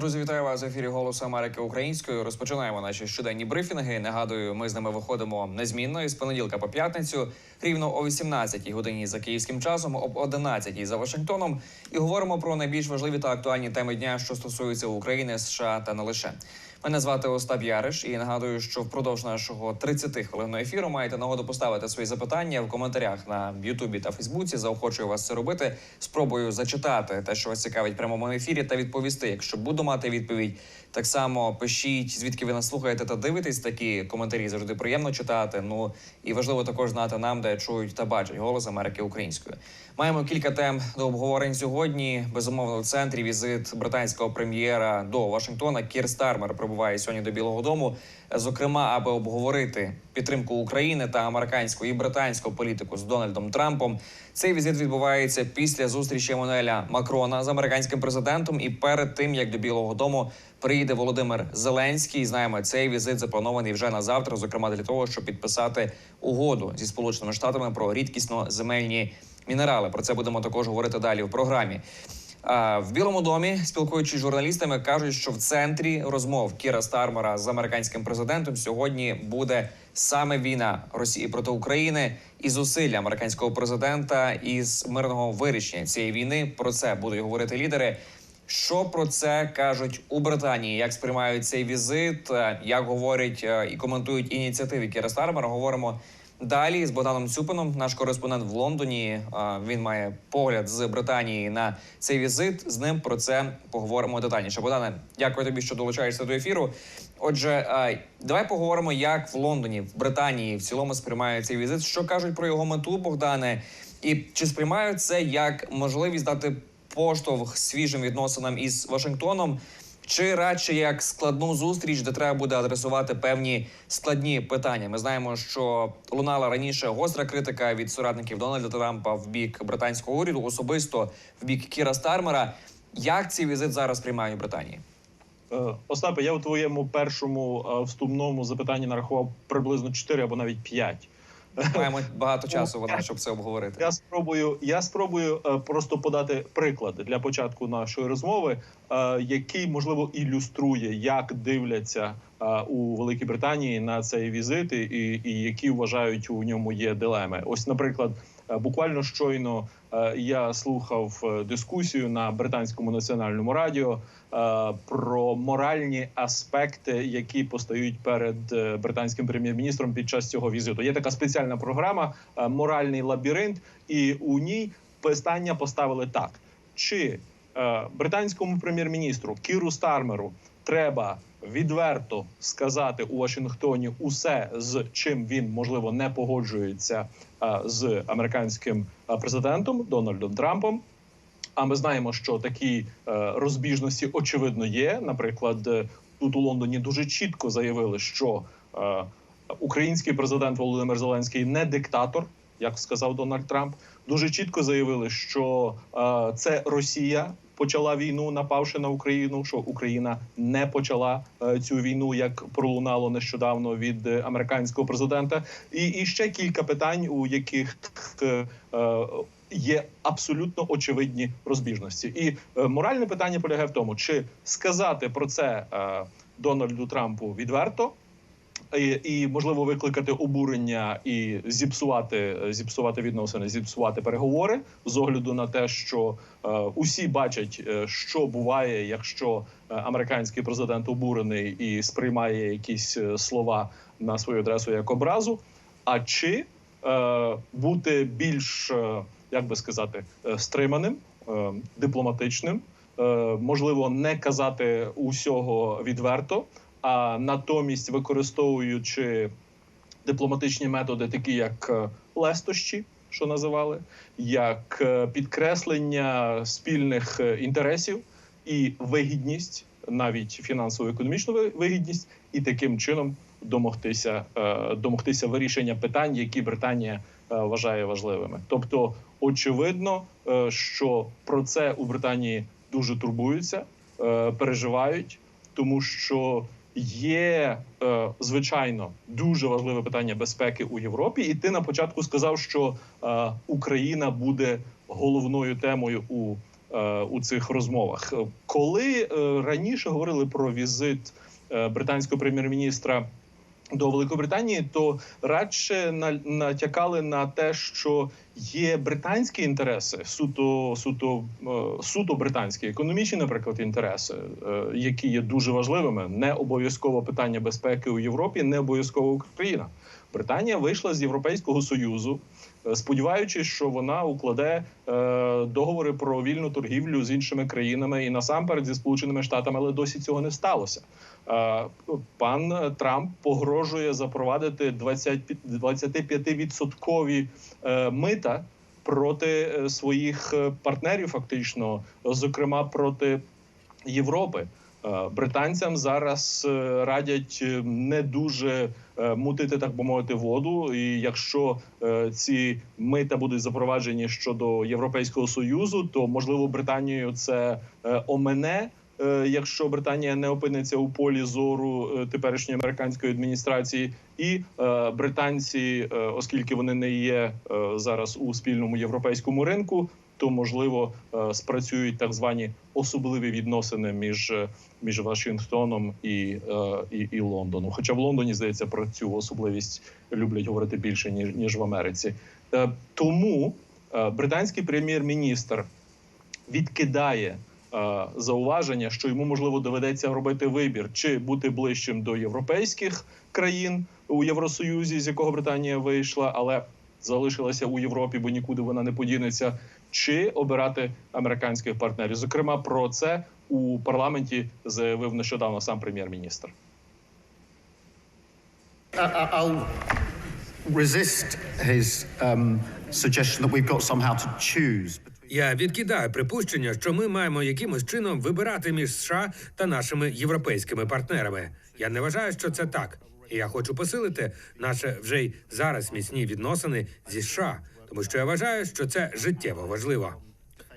Друзі, вітаю вас в ефірі Голосу Америки українською. Розпочинаємо наші щоденні брифінги. Нагадую, ми з ними виходимо незмінно із понеділка по п'ятницю, рівно о 18-й годині за київським часом, об 11-й за Вашингтоном, і говоримо про найбільш важливі та актуальні теми дня, що стосуються України, США та не лише. Мене звати Остап Яриш, і нагадую, що впродовж нашого 30 хвилинного ефіру маєте нагоду поставити свої запитання в коментарях на Ютубі та Фейсбуці. Заохочую вас це робити. Спробую зачитати те, що вас цікавить прямому ефірі, та відповісти. Якщо буду мати відповідь, так само пишіть, звідки ви нас слухаєте та дивитесь. Такі коментарі завжди приємно читати. Ну і важливо також знати нам, де чують та бачать голос Америки українською. Маємо кілька тем до обговорень сьогодні. Безумовно, в центрі візит британського прем'єра до Вашингтона. Кір Стармер прибуває сьогодні до Білого Дому, зокрема, аби обговорити підтримку України та американську і британську політику з Дональдом Трампом. Цей візит відбувається після зустрічі Еммануеля Макрона з американським президентом і перед тим як до Білого Дому приїде Володимир Зеленський. Знаємо, цей візит запланований вже на завтра, зокрема для того, щоб підписати угоду зі сполученими штатами про рідкісно земельні мінерали. Про це будемо також говорити далі в програмі. В Білому домі, спілкуючись з журналістами, кажуть, що в центрі розмов Кіра Стармера з американським президентом сьогодні буде саме війна Росії проти України і зусилля американського президента із мирного вирішення цієї війни. Про це будуть говорити лідери. Що про це кажуть у Британії? Як сприймають цей візит? Е, Як говорять е, і коментують ініціативи Кіра Стармера? Говоримо далі з Богданом Цюпином, наш кореспондент в Лондоні. Він має погляд з Британії на цей візит. З ним про це поговоримо детальніше. Богдане, дякую тобі, що долучаєшся до ефіру. Отже, давай поговоримо, як в Лондоні, в Британії в цілому сприймають цей візит. Що кажуть про його мету, Богдане, і чи сприймають це як можливість дати поштовх свіжим відносинам із Вашингтоном, чи радше як складну зустріч, де треба буде адресувати певні складні питання. Ми знаємо, що лунала раніше гостра критика від соратників Дональда Трампа в бік британського уряду, особисто в бік Кіра Стармера. Як цей візит зараз приймають в Британії? Е, Остапе, я у твоєму першому е, вступному запитанні нарахував приблизно 4 або навіть 5. Маємо багато часу вона, щоб це обговорити. Я спробую, я спробую е, просто подати приклад для початку нашої розмови, е, який можливо ілюструє, як дивляться е, у Великій Британії на цей візит, і, і які вважають у ньому є дилеми. Ось, наприклад, буквально щойно е, я слухав е, дискусію на британському національному радіо е, про моральні аспекти, які постають перед е, британським прем'єр-міністром під час цього візиту. Є така спеціальна програма е, Моральний лабіринт, і у ній питання поставили так: чи е, британському прем'єр-міністру Кіру Стармеру треба відверто сказати у Вашингтоні усе, з чим він можливо не погоджується е, з американським е, президентом Дональдом Трампом. А ми знаємо, що такі е, розбіжності очевидно є. Наприклад, тут у Лондоні дуже чітко заявили, що український президент Володимир Зеленський не диктатор, як сказав Дональд Трамп. Дуже чітко заявили, що це Росія почала війну, напавши на Україну. Що Україна не почала е, цю війну, як пролунало нещодавно від американського президента. І, і ще кілька питань, у яких е, е, є абсолютно очевидні розбіжності. І моральне питання полягає в тому, чи сказати про це Дональду Трампу відверто. І, і можливо викликати обурення і зіпсувати зіпсувати відносини, зіпсувати переговори з огляду на те, що е, усі бачать, е, що буває, якщо е, американський президент обурений і сприймає якісь е, слова на свою адресу як образу. А чи е, бути більш е, як би сказати е, стриманим, е, дипломатичним, е, можливо, не казати усього відверто а натомість використовуючи дипломатичні методи, такі як е, лестощі, що називали, як е, підкреслення спільних е, інтересів і вигідність, навіть фінансово-економічну ви- вигідність, і таким чином домогтися, домогтися вирішення питань, які Британія вважає важливими. Тобто, очевидно, що про це у Британії дуже турбуються, переживають, тому що є е, звичайно дуже важливе питання безпеки у Європі. І ти на початку сказав, що е, Україна буде головною темою у е, у цих розмовах. Коли раніше говорили про візит британського прем'єр-міністра до Великобританії, то радше на- натякали на те, що є британські інтереси, суто суто е, суто британські економічні, наприклад, інтереси, е, які є дуже важливими. Не обов'язково питання безпеки у Європі, не обов'язково Україна. Британія вийшла з Європейського союзу, сподіваючись, що вона укладе е, договори про вільну торгівлю з іншими країнами і насамперед зі сполученими штатами, але досі цього не сталося. Е, Пан Трамп погрожує запровадити 20 25% е, мита проти е, своїх е, партнерів, фактично, зокрема проти Європи. Е, Британцям зараз е, радять е, не дуже мутити, так би мовити, воду. І якщо ці мита будуть запроваджені щодо Європейського союзу, то можливо Британію це омене. Якщо Британія не опиниться у полі зору теперішньої американської адміністрації, і британці, оскільки вони не є зараз у спільному європейському ринку, то можливо е, спрацюють так звані особливі відносини між, е, між Вашингтоном і, е, і, і Лондоном. Хоча в Лондоні здається про цю особливість люблять говорити більше ніж ніж в Америці. Тому британський прем'єр-міністр відкидає зауваження, що йому можливо доведеться робити вибір, чи бути ближчим до європейських країн у Євросоюзі, з якого Британія вийшла, але залишилася у Європі, бо нікуди вона не подінеться, чи обирати американських партнерів. Зокрема, про це у парламенті заявив нещодавно сам прем'єр-міністр. I- I- I'll resist his um, suggestion that we've got somehow to choose. Я відкидаю припущення, що ми маємо якимось чином вибирати між США та нашими європейськими партнерами. Я не вважаю, що це так. І я хочу посилити наші вже й зараз міцні відносини зі США, тому що я вважаю, що це життєво важливо.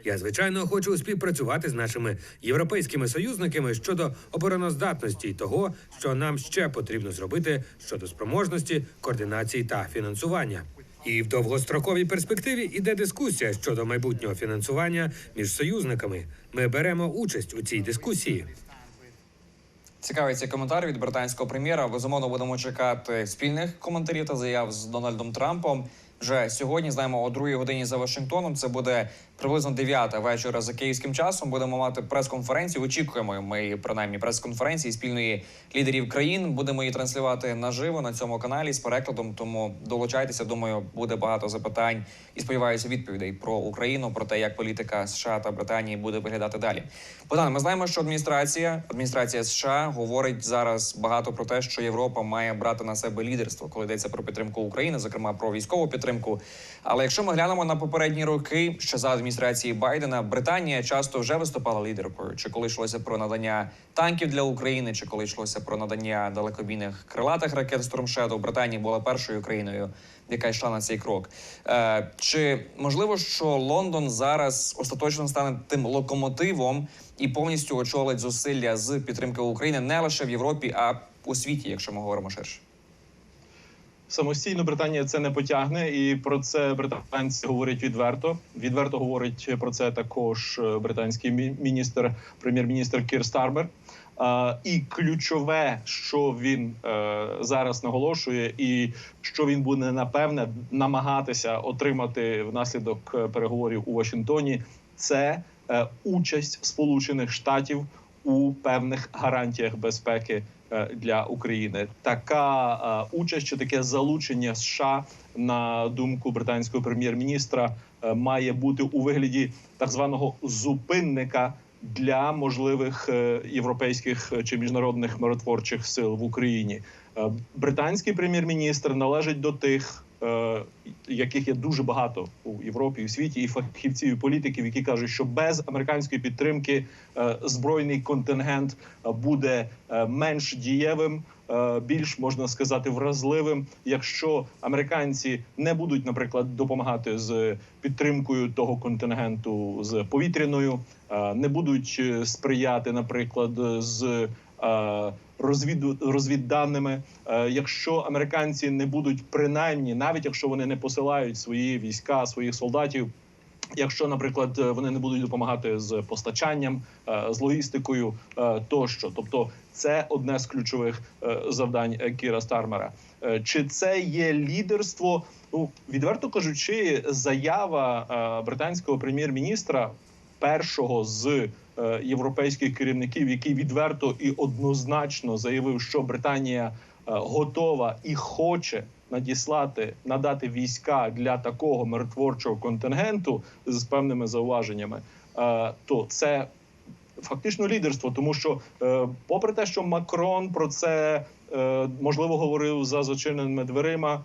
Я звичайно хочу співпрацювати з нашими європейськими союзниками щодо обороноздатності і того, що нам ще потрібно зробити щодо спроможності, координації та фінансування. І в довгостроковій перспективі іде дискусія щодо майбутнього фінансування між союзниками. Ми беремо участь у цій дискусії. Цікавий цей коментар від британського прем'єра. Безумовно, будемо чекати спільних коментарів та заяв з Дональдом Трампом. Вже сьогодні знаємо о другій годині за Вашингтоном. Це буде приблизно 9 вечора за київським часом. Будемо мати прес-конференцію. Очікуємо ми принаймні прес-конференції спільної лідерів країн. Будемо її транслювати наживо на цьому каналі з перекладом. Тому долучайтеся. Думаю, буде багато запитань і сподіваюся відповідей про Україну, про те, як політика США та Британії буде виглядати далі. Богдан, ми знаємо, що адміністрація адміністрація США говорить зараз багато про те, що Європа має брати на себе лідерство, коли йдеться про підтримку України, зокрема про військову підтримку. Але якщо ми глянемо на попередні роки, ще за адміністрації Байдена, Британія часто вже виступала лідеркою. Чи коли йшлося про надання танків для України, чи коли йшлося про надання далекобійних крилатих ракет Storm Shadow, Британія була першою країною, яка йшла на цей крок. Е, чи можливо, що Лондон зараз остаточно стане тим локомотивом і повністю очолить зусилля з підтримки України не лише в Європі, а у світі, якщо ми говоримо ширше? Самостійно Британія це не потягне, і про це британці говорять відверто. Відверто говорить про це також е, британський міністр, прем'єр-міністр Кір Стармер. І ключове, що він е, зараз наголошує, і що він буде напевне намагатися отримати внаслідок е, переговорів у Вашингтоні, це участь Сполучених Штатів у певних гарантіях безпеки для України. Така е, участь чи таке залучення США на думку британського прем'єр-міністра е, має бути у вигляді так званого зупинника для можливих е, європейських чи міжнародних миротворчих сил в Україні. Е, Британський прем'єр-міністр належить до тих, е, яких є дуже багато у Європі і в світі, і фахівців і політиків, які кажуть, що без американської підтримки е, збройний контингент е, буде е, менш дієвим. Більш можна сказати вразливим, якщо американці не будуть, наприклад, допомагати з підтримкою того контингенту з повітряною, не будуть сприяти, наприклад, з е, розвіду розвідданими. Е, Якщо американці не будуть принаймні, навіть якщо вони не посилають свої війська, своїх солдатів Якщо, наприклад, е, вони не будуть допомагати з постачанням, з логістикою тощо, тобто це одне з ключових завдань Кіра Стармера. Чи це є лідерство? Ну відверто кажучи, заява британського прем'єр-міністра, першого з європейських керівників, який відверто і однозначно заявив, що Британія е, готова і хоче надіслати надати війська для такого миротворчого контингенту з певними зауваженнями, е, то це фактично лідерство, тому що, е, попри те, що Макрон про це е, можливо говорив за зачиненими дверима.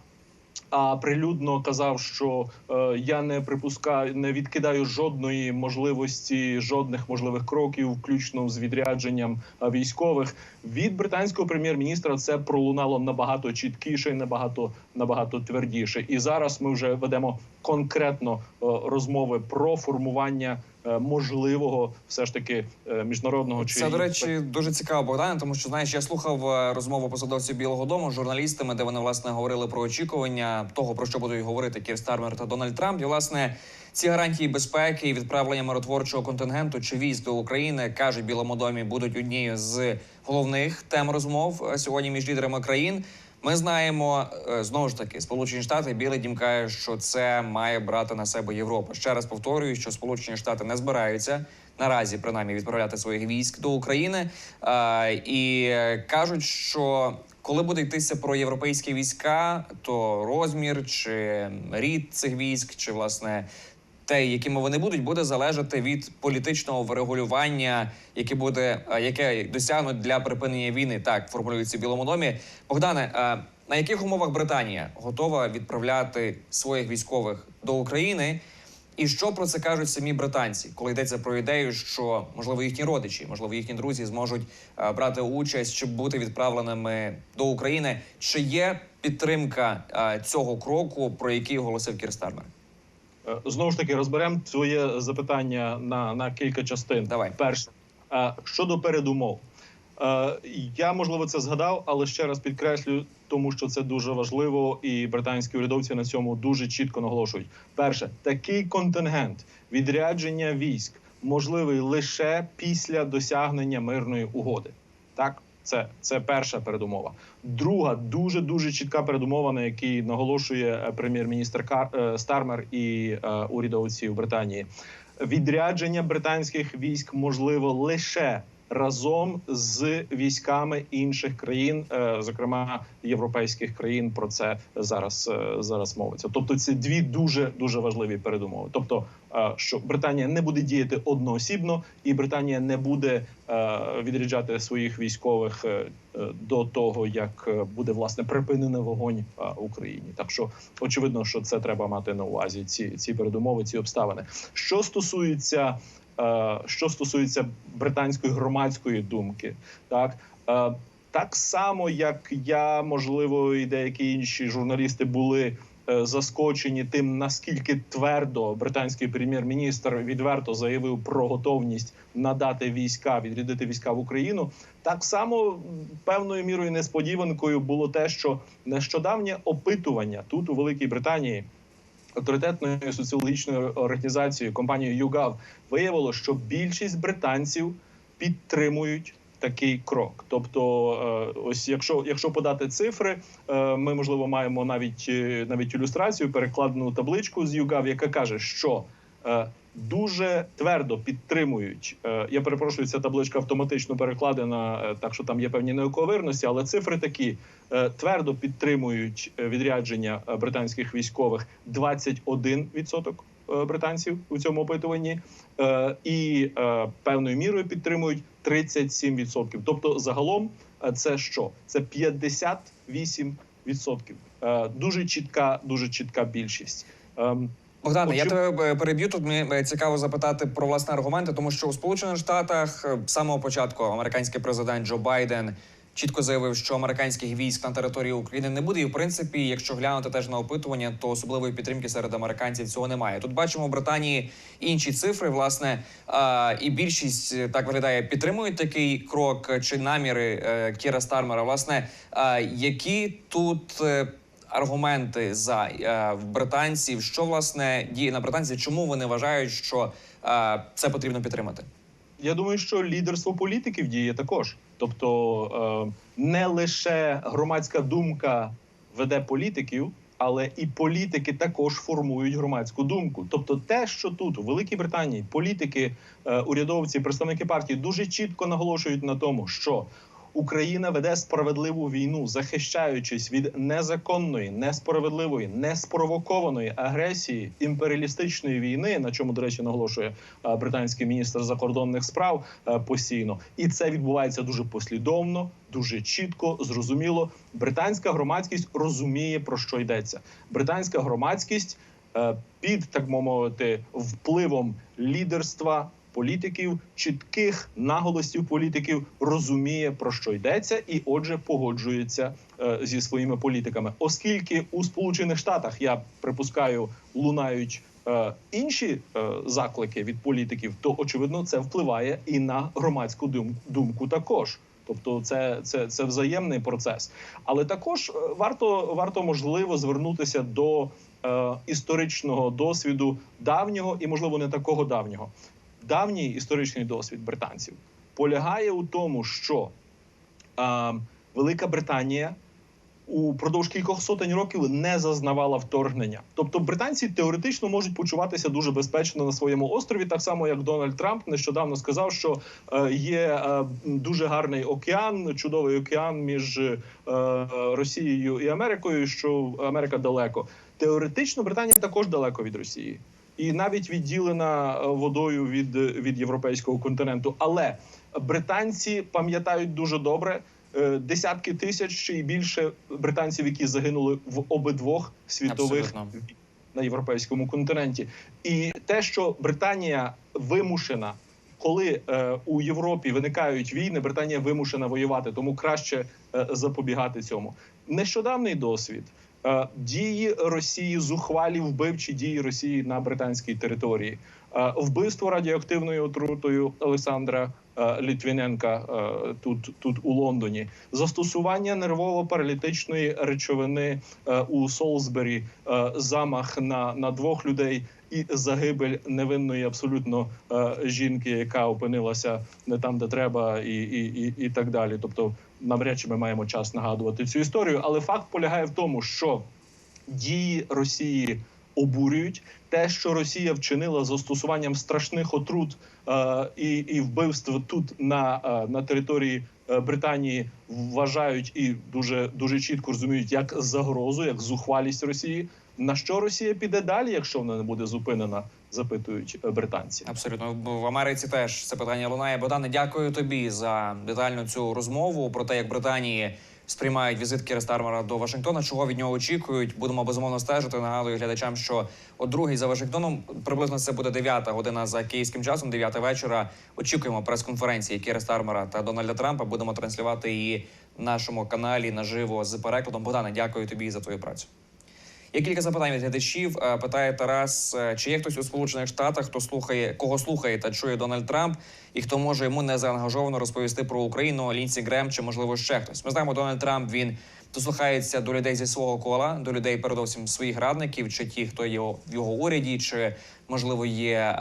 А прилюдно казав, що е, я не припускаю, не відкидаю жодної можливості, жодних можливих кроків, включно з відрядженням е, військових. Від британського прем'єр-міністра це пролунало набагато чіткіше, набагато набагато твердіше. І зараз ми вже ведемо конкретно е, розмови про формування можливого все ж таки е, міжнародного чи Це, до речі, дуже цікаво, Богдане, тому що знаєш, я слухав е, розмову посадовців Білого Дому з журналістами, де вони власне говорили про очікування того, про що будуть говорити Кір Стармер та Дональд Трамп. І власне ці гарантії безпеки і відправлення миротворчого контингенту чи військ до України кажуть Білому домі будуть однією з головних тем розмов е, сьогодні між лідерами країн. Ми знаємо е, знову ж таки, Сполучені Штати Білий Дім каже, що це має брати на себе Європа. Ще раз повторюю, що Сполучені Штати не збираються наразі, принаймні, відправляти своїх військ до України е, і е, кажуть, що коли буде йтися про європейські війська, то розмір чи рід цих військ, чи власне те, якими вони будуть, буде залежати від політичного врегулювання, яке буде е, яке досягнуть для припинення війни. Так формулюється в Білому домі. Богдане, е, на яких умовах Британія готова відправляти своїх військових до України? І що про це кажуть самі британці, коли йдеться про ідею, що можливо їхні родичі, можливо, їхні друзі зможуть е, брати участь, щоб бути відправленими до України? Чи є підтримка цього кроку, про який оголосив Кір Стармер? Е, Знову ж таки розберемо твоє запитання на, на кілька частин. Давай. перше е, щодо передумов. Е, Я можливо це згадав, але ще раз підкреслю, тому що це дуже важливо, і британські урядовці на цьому дуже чітко наголошують. Перше, такий контингент відрядження військ можливий лише після досягнення мирної угоди. Так, це, це перша передумова. Друга дуже дуже чітка передумова, на якій наголошує е, прем'єр-міністр е, Стармер і е, урядовці в Британії. Відрядження британських військ можливо лише разом з військами інших країн, е, зокрема європейських країн. Про це зараз е, зараз мовиться. Тобто, це дві дуже дуже важливі передумови. Тобто, е, що Британія не буде діяти одноосібно, і Британія не буде відряджати своїх військових до того, як буде власне припинений вогонь в Україні. Так що очевидно, що це треба мати на увазі. Ці ці передумови, ці обставини. Що стосується що стосується британської громадської думки, так. Е, так само, як я, можливо, і деякі інші журналісти були е, заскочені тим, наскільки твердо британський прем'єр-міністр відверто заявив про готовність надати війська, відрядити війська в Україну. Так само певною мірою несподіванкою було те, що нещодавнє опитування тут у Великій Британії авторитетною соціологічною організацією компанією YouGov виявило, що більшість британців підтримують такий крок. Тобто, е, ось якщо якщо подати цифри, е, ми можливо маємо навіть е, навіть ілюстрацію, перекладену табличку з YouGov, яка каже, що дуже твердо підтримують. е, Я перепрошую, ця табличка автоматично перекладена, е, так що там є певні неоковирності, але цифри такі е, твердо підтримують е, відрядження е, британських військових 21% е, британців у цьому опитуванні, е, і е, певною мірою підтримують 37%. Тобто, загалом, е, це що? Це 58%. Е, Дуже чітка, дуже чітка більшість. Богдане, я тебе е, переб'ю. Тут мені е, цікаво запитати про власне аргументи, тому що у Сполучених Штатах е, з самого початку американський президент Джо Байден чітко заявив, що американських військ на території України не буде. І в принципі, якщо глянути теж на опитування, то особливої підтримки серед американців цього немає. Тут бачимо в Британії інші цифри, власне, і більшість так виглядає, підтримують такий крок чи наміри Кіра Стармера. Власне, які тут. Аргументи за е, британців, що власне діє на британців, чому вони вважають, що е, це потрібно підтримати? Я думаю, що лідерство політиків діє також. Тобто е, не лише громадська думка веде політиків, але і політики також формують громадську думку. Тобто, те, що тут у Великій Британії політики, урядовці, представники партії дуже чітко наголошують на тому, що Україна веде справедливу війну, захищаючись від незаконної, несправедливої, неспровокованої агресії імперіалістичної війни, на чому, до речі, наголошує е, британський міністр закордонних справ е, постійно, і це відбувається дуже послідовно, дуже чітко, зрозуміло. Британська громадськість розуміє про що йдеться. Британська громадськість е, під так мовити впливом лідерства політиків, чітких наголосів політиків розуміє про що йдеться, і отже, погоджується е, зі своїми політиками, оскільки у Сполучених Штатах я припускаю лунають. е, Інші е, заклики від політиків, то очевидно це впливає і на громадську дум- думку також. Тобто, це, це, це взаємний процес. Але також е, варто варто можливо звернутися до е, історичного досвіду давнього і, можливо, не такого давнього. Давній історичний досвід британців полягає у тому, що е, Велика Британія упродовж кількох сотень років не зазнавала вторгнення. Тобто британці теоретично можуть почуватися дуже безпечно на своєму острові, так само як Дональд Трамп нещодавно сказав, що е, є е, дуже гарний океан, чудовий океан між е, Росією і Америкою. Що Америка далеко. Теоретично Британія також далеко від Росії. І навіть відділена е, водою від, від європейського континенту. Але британці пам'ятають дуже добре е, десятки тисяч чи й більше британців, які загинули в обидвох світових Абсолютно. на європейському континенті. І те, що Британія вимушена, коли е, у Європі виникають війни, Британія вимушена воювати, тому краще е, запобігати цьому. Нещодавний досвід. Е, Дії Росії, зухвалі вбивчі дії Росії на британській території, Е, вбивство радіоактивною отрутою Олександра е, Літвіненка тут, тут у Лондоні, застосування нервово-паралітичної речовини у Солсбері, замах на, на двох людей і загибель невинної абсолютно жінки, яка опинилася не там, де треба, і, і, і, і так далі. Тобто, навряд чи ми маємо час нагадувати цю історію, але факт полягає в тому, що дії Росії обурюють те, що Росія вчинила застосуванням страшних отрут е, і, і вбивств тут на, е, на території е, Британії вважають і дуже дуже чітко розуміють як загрозу, як зухвалість Росії. На що Росія піде далі, якщо вона не буде зупинена, запитують британці. Абсолютно в Америці теж це питання лунає. Богдане, дякую тобі за детальну цю розмову про те, як Британії сприймають візит Кіра до Вашингтона. Чого від нього очікують? Будемо безумовно стежити. Нагадую глядачам, що о другій за Вашингтоном приблизно це буде 9 година за київським часом, 9 вечора. Очікуємо прес-конференції Кіра та Дональда Трампа. Будемо транслювати її нашому каналі наживо з перекладом. Богдане, дякую тобі за твою працю. Є кілька запитань від глядачів. Е, Питає Тарас, е, чи є хтось у Сполучених Штатах, хто слухає, кого слухає та чує Дональд Трамп, і хто може йому незаангажовано розповісти про Україну, Лінсі Грем чи можливо ще хтось. Ми знаємо, Дональд Трамп він дослухається до людей зі свого кола, до людей, передовсім своїх радників, чи ті, хто є в його уряді, чи можливо є е,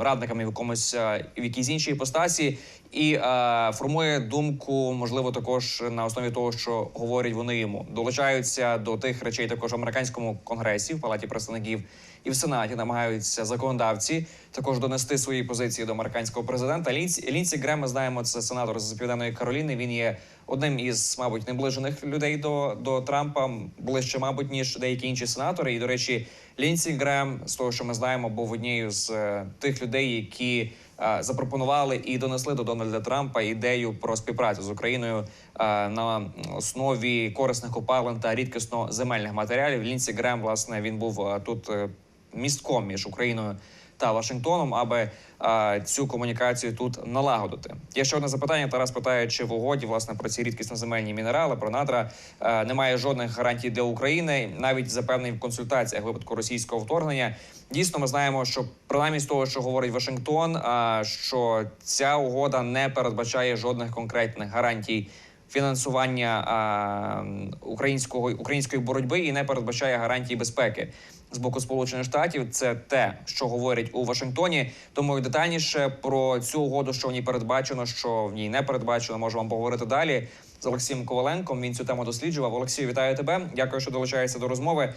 радниками в якомусь е, в якійсь іншій іпостасі, і е, формує думку, можливо, також на основі того, що говорять вони йому. Долучаються до тих речей також в американському конгресі, в палаті представників і в сенаті намагаються законодавці також донести свої позиції до американського президента. Лінсі, Лінсі Грем, ми знаємо, це сенатор з південної Кароліни. Він є одним із, мабуть, наближених людей до, до Трампа, ближче, мабуть, ніж деякі інші сенатори. І до речі, Лінсі Грем, з того, що ми знаємо, був однією з е, тих людей, які запропонували і донесли до Дональда Трампа ідею про співпрацю з Україною е, на основі корисних опалин та рідкісно земельних матеріалів. Лінсі Грем, власне, він був е, тут е, містком між Україною та Вашингтоном, аби а, цю комунікацію тут налагодити. Є ще одне запитання. Тарас питає, чи в угоді власне про ці рідкісно земельні мінерали, про надра е, немає жодних гарантій для України, навіть запевнений в консультаціях випадку російського вторгнення. Дійсно, ми знаємо, що принаймні з того, що говорить Вашингтон, а що ця угода не передбачає жодних конкретних гарантій фінансування а, українського української боротьби і не передбачає гарантії безпеки з боку Сполучених Штатів. Це те, що говорять у Вашингтоні. Тому і детальніше про цю угоду, що в ній передбачено, що в ній не передбачено, можу вам поговорити далі з Олексієм Коваленком. Він цю тему досліджував. Олексію, вітаю тебе. Дякую, що долучаєшся до розмови.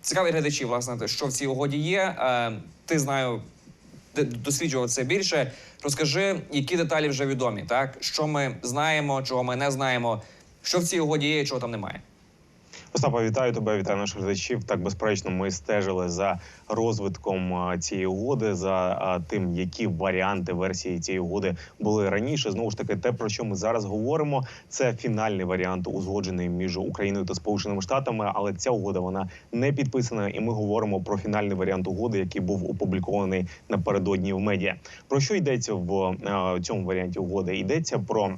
Цікаві глядачі, власне, що в цій угоді є. Е, Ти знаю, досліджував це більше. Розкажи, які деталі вже відомі, так що ми знаємо, чого ми не знаємо, що в цій угоді є, чого там немає. Остапа, вітаю тебе, вітаю наших глядачів. Так безперечно, ми стежили за розвитком цієї угоди, за тим, які варіанти версії цієї угоди були раніше. Знову ж таки, те про що ми зараз говоримо, це фінальний варіант, узгоджений між Україною та Сполученими Штатами. Але ця угода вона не підписана, і ми говоримо про фінальний варіант угоди, який був опублікований напередодні в медіа. Про що йдеться в цьому варіанті угоди? Йдеться про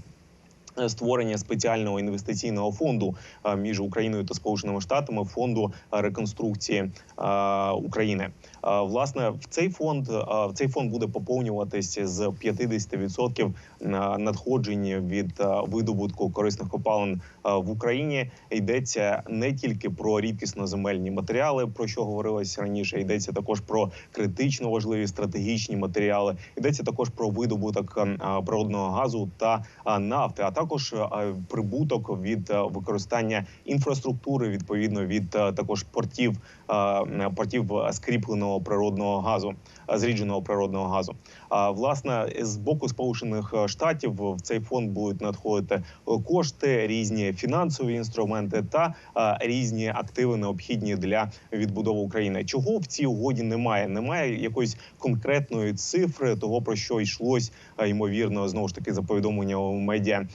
створення спеціального інвестиційного фонду е, між Україною та Сполученими Штатами фонду е, реконструкції е, України. Е, Власне, в цей фонд е, в цей фонд буде поповнюватись з 50% на- надходжень від е, видобутку корисних копалин е, в Україні. Йдеться не тільки про рідкісноземельні матеріали, про що говорилось раніше. Йдеться також про критично важливі стратегічні матеріали. Йдеться також про видобуток е, е, природного газу та е, нафти, а також е, прибуток від е, використання інфраструктури, відповідно від е, також портів портів скріпленого природного газу, зрідженого природного газу. А власне з боку Сполучених Штатів в цей фонд будуть надходити кошти, різні фінансові інструменти та різні активи необхідні для відбудови України. Чого в цій угоді немає? Немає якоїсь конкретної цифри того про що йшлось ймовірно знову ж таки за повідомленням у медіа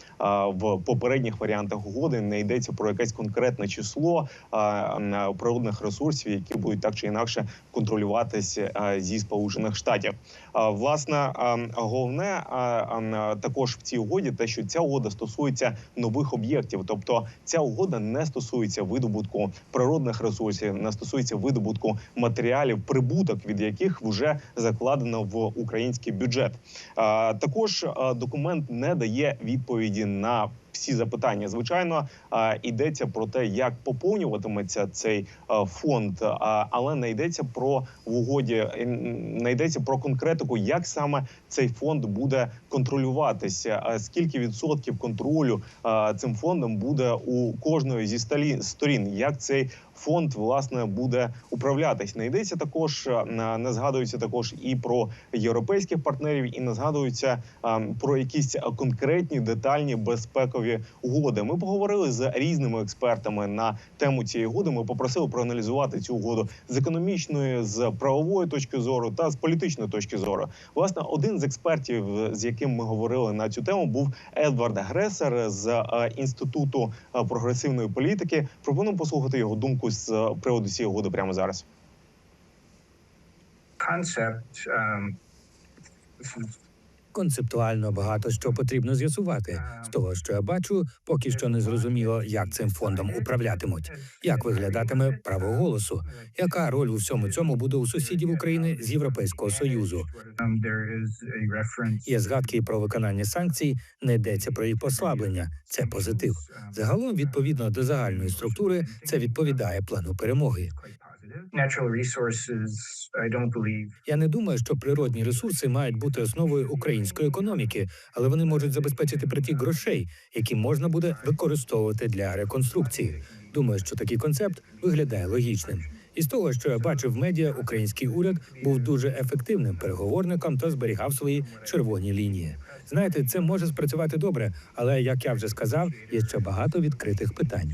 в попередніх варіантах угоди. Не йдеться про якесь конкретне число природних ресурсів, які будуть так чи інакше контролюватися зі сполучених штатів. Власне, головне також в цій угоді, те, що ця угода стосується нових об'єктів, тобто ця угода не стосується видобутку природних ресурсів, не стосується видобутку матеріалів, прибуток від яких вже закладено в український бюджет. Також документ не дає відповіді на. Всі запитання, звичайно, йдеться про те, як поповнюватиметься цей фонд, але не йдеться про в угоді, не йдеться про конкретику, як саме цей фонд буде контролюватися. Скільки відсотків контролю цим фондом буде у кожної зі сторін? Як цей фонд власне буде управлятись? Не йдеться також, не згадується також і про європейських партнерів, і не згадується про якісь конкретні детальні безпекові угоди. Ми поговорили з різними експертами на тему цієї угоди. Ми попросили проаналізувати цю угоду з економічної, з правової точки зору та з політичної точки зору. Власне, один з експертів, з яким ми говорили на цю тему, був Едвард Гресер з е, інституту е, прогресивної політики. Пропоную послухати його думку з приводу цієї угоди прямо зараз. concept um, Концептуально багато що потрібно з'ясувати. З того, що я бачу, поки що не зрозуміло, як цим фондом управлятимуть, як виглядатиме право голосу, яка роль у всьому цьому буде у сусідів України з Європейського союзу. Є згадки про виконання санкцій, не йдеться про їх послаблення. Це позитив. Загалом, відповідно до загальної структури, це відповідає плану перемоги. Я не думаю, що природні ресурси мають бути основою української економіки, але вони можуть забезпечити притік грошей, які можна буде використовувати для реконструкції. Думаю, що такий концепт виглядає логічним. І з того, що я бачив в медіа, український уряд був дуже ефективним переговорником та зберігав свої червоні лінії. Знаєте, це може спрацювати добре, але як я вже сказав, є ще багато відкритих питань.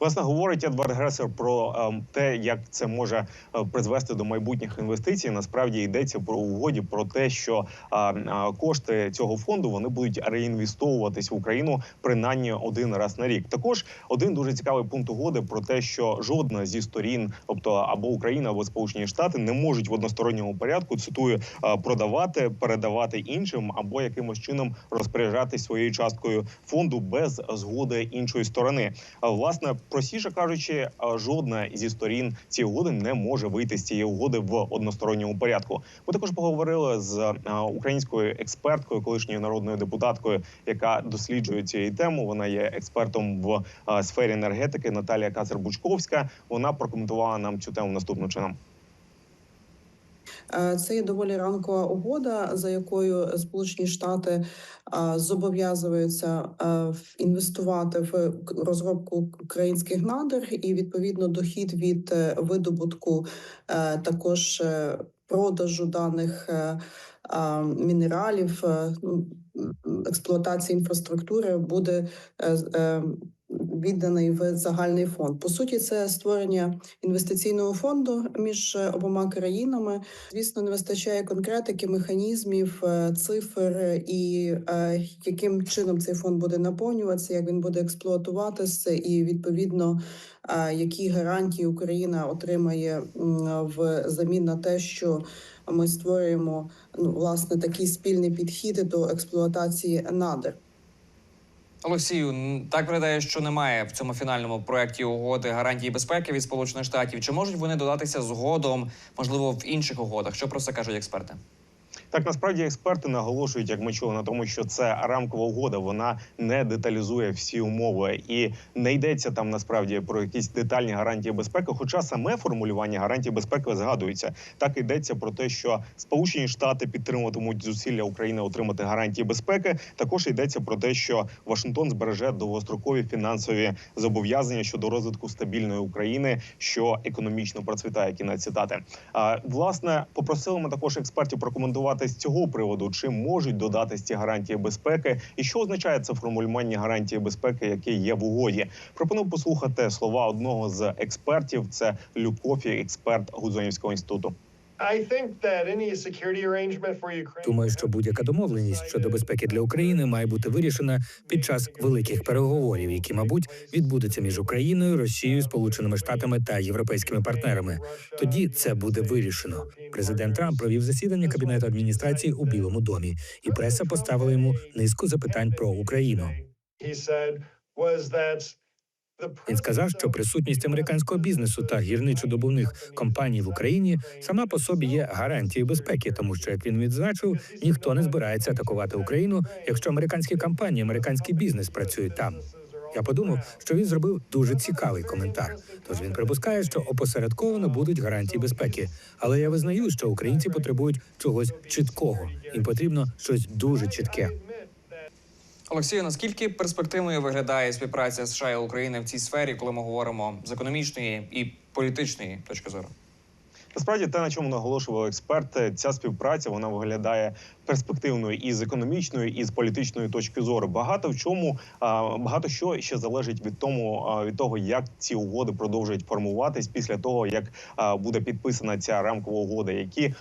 Власне говорить Едвард Гресер про ем, те, як це може е, призвести до майбутніх інвестицій. Насправді йдеться про угоді про те, що а, а, кошти цього фонду вони будуть реінвестовуватись в Україну принаймні один раз на рік. Також один дуже цікавий пункт угоди про те, що жодна зі сторін, тобто або Україна, або Сполучені Штати, не можуть в односторонньому порядку цитую е, продавати, передавати іншим або якимось чином розпоряджатись своєю часткою фонду без згоди іншої сторони. Власне, простіше кажучи, жодна зі сторін цієї угоди не може вийти з цієї угоди в односторонньому порядку. Ми також поговорили з українською експерткою, колишньою народною депутаткою, яка досліджує цієї тему. Вона є експертом в сфері енергетики. Наталія Кацер-Бучковська. Вона прокоментувала нам цю тему наступним чином. Е, Це є доволі ранкова угода, за якою Сполучені Штати е, зобов'язуються е, інвестувати в розробку українських надр і відповідно дохід від е, видобутку е, також е, продажу даних е, е, мінералів, е, ну, експлуатації інфраструктури буде е, е, відданий в загальний фонд. По суті, це створення інвестиційного фонду між е, обома країнами. Звісно, не вистачає конкретики, механізмів, е, цифр і е, яким чином цей фонд буде наповнюватися, як він буде експлуатуватися, і відповідно які гарантії Україна отримає в замін на те, що ми створюємо ну власне такий спільний підхід до експлуатації надр. Олексію, так виглядає, що немає в цьому фінальному проєкті угоди гарантії безпеки від Сполучених Штатів. Чи можуть вони додатися згодом, можливо, в інших угодах? Що про це кажуть експерти? Так насправді експерти наголошують, як ми чули, на тому, що це рамкова угода. Вона не деталізує всі умови і не йдеться там насправді про якісь детальні гарантії безпеки. Хоча саме формулювання гарантії безпеки згадується. Так йдеться про те, що Сполучені Штати підтримуватимуть зусилля України отримати гарантії безпеки. Також йдеться про те, що Вашингтон збереже довгострокові фінансові зобов'язання щодо розвитку стабільної України, що економічно процвітає. Кінець цитати. А, власне, попросили ми також експертів прокоментувати з цього приводу, чи можуть додатись ці гарантії безпеки, і що означає це формулювання гарантії безпеки, яке є в угоді. Пропоную послухати слова одного з експертів. Це Любкофі, експерт Гудзонівського інституту. Думаю, що будь-яка домовленість щодо безпеки для України має бути вирішена під час великих переговорів, які, мабуть, відбудуться між Україною, Росією, Сполученими Штатами та європейськими партнерами. Тоді це буде вирішено. Президент Трамп провів засідання кабінету адміністрації у Білому домі, і преса поставила йому низку запитань про Україну. Він сказав, що присутність американського бізнесу та гірничодобувних компаній в Україні сама по собі є гарантією безпеки, тому що як він відзначив, ніхто не збирається атакувати Україну, якщо американські компанії, американський бізнес працюють там. Я подумав, що він зробив дуже цікавий коментар. Тож він припускає, що опосередковано будуть гарантії безпеки. Але я визнаю, що українці потребують чогось чіткого. Їм потрібно щось дуже чітке. Олексію, наскільки перспективною виглядає співпраця США і України в цій сфері, коли ми говоримо з економічної і політичної точки зору? Насправді, те, на чому наголошували експерти, ця співпраця вона виглядає перспективною і з економічної, і з політичної точки зору. Багато в чому багато що ще залежить від тому від того, як ці угоди продовжують формуватись після того, як буде підписана ця рамкова угода, які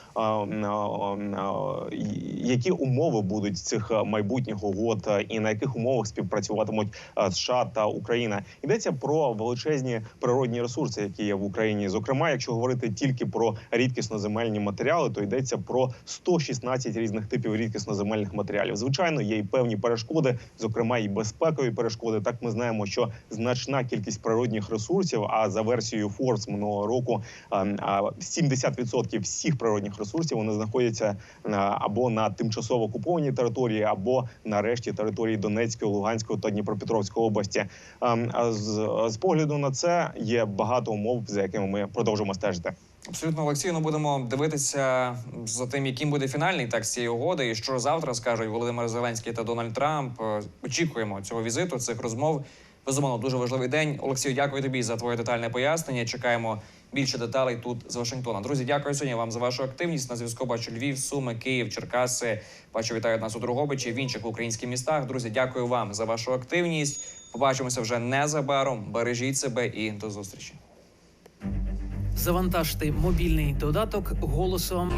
які умови будуть цих майбутніх угод, і на яких умовах співпрацюватимуть США та Україна. Йдеться про величезні природні ресурси, які є в Україні. Зокрема, якщо говорити тільки про рідкісноземельні матеріали, то йдеться про 116 різних типів рідкісноземельних матеріалів. Звичайно, є і певні перешкоди, зокрема і безпекові перешкоди. Так ми знаємо, що значна кількість природних ресурсів. А за версією Forbes минулого року а, а, 70% всіх природних ресурсів вони знаходяться або на тимчасово окупованій території, або на решті території Донецької, Луганської та Дніпропетровської області. З, з погляду на це є багато умов, за якими ми продовжимо стежити. Абсолютно, Олексію, ну будемо дивитися за тим, яким буде фінальний текст цієї угоди, і що завтра скажуть Володимир Зеленський та Дональд Трамп. Е, Очікуємо цього візиту, цих розмов. Безумовно, дуже важливий день. Олексію, дякую тобі за твоє детальне пояснення. Чекаємо більше деталей тут з Вашингтона. Друзі, дякую сьогодні вам за вашу активність. На зв'язку бачу Львів, Суми, Київ, Черкаси. Бачу, вітають нас у Другобичі, в інших українських містах. Друзі, дякую вам за вашу активність. Побачимося вже незабаром. Бережіть себе і до зустрічі. Завантажте мобільний додаток голосом.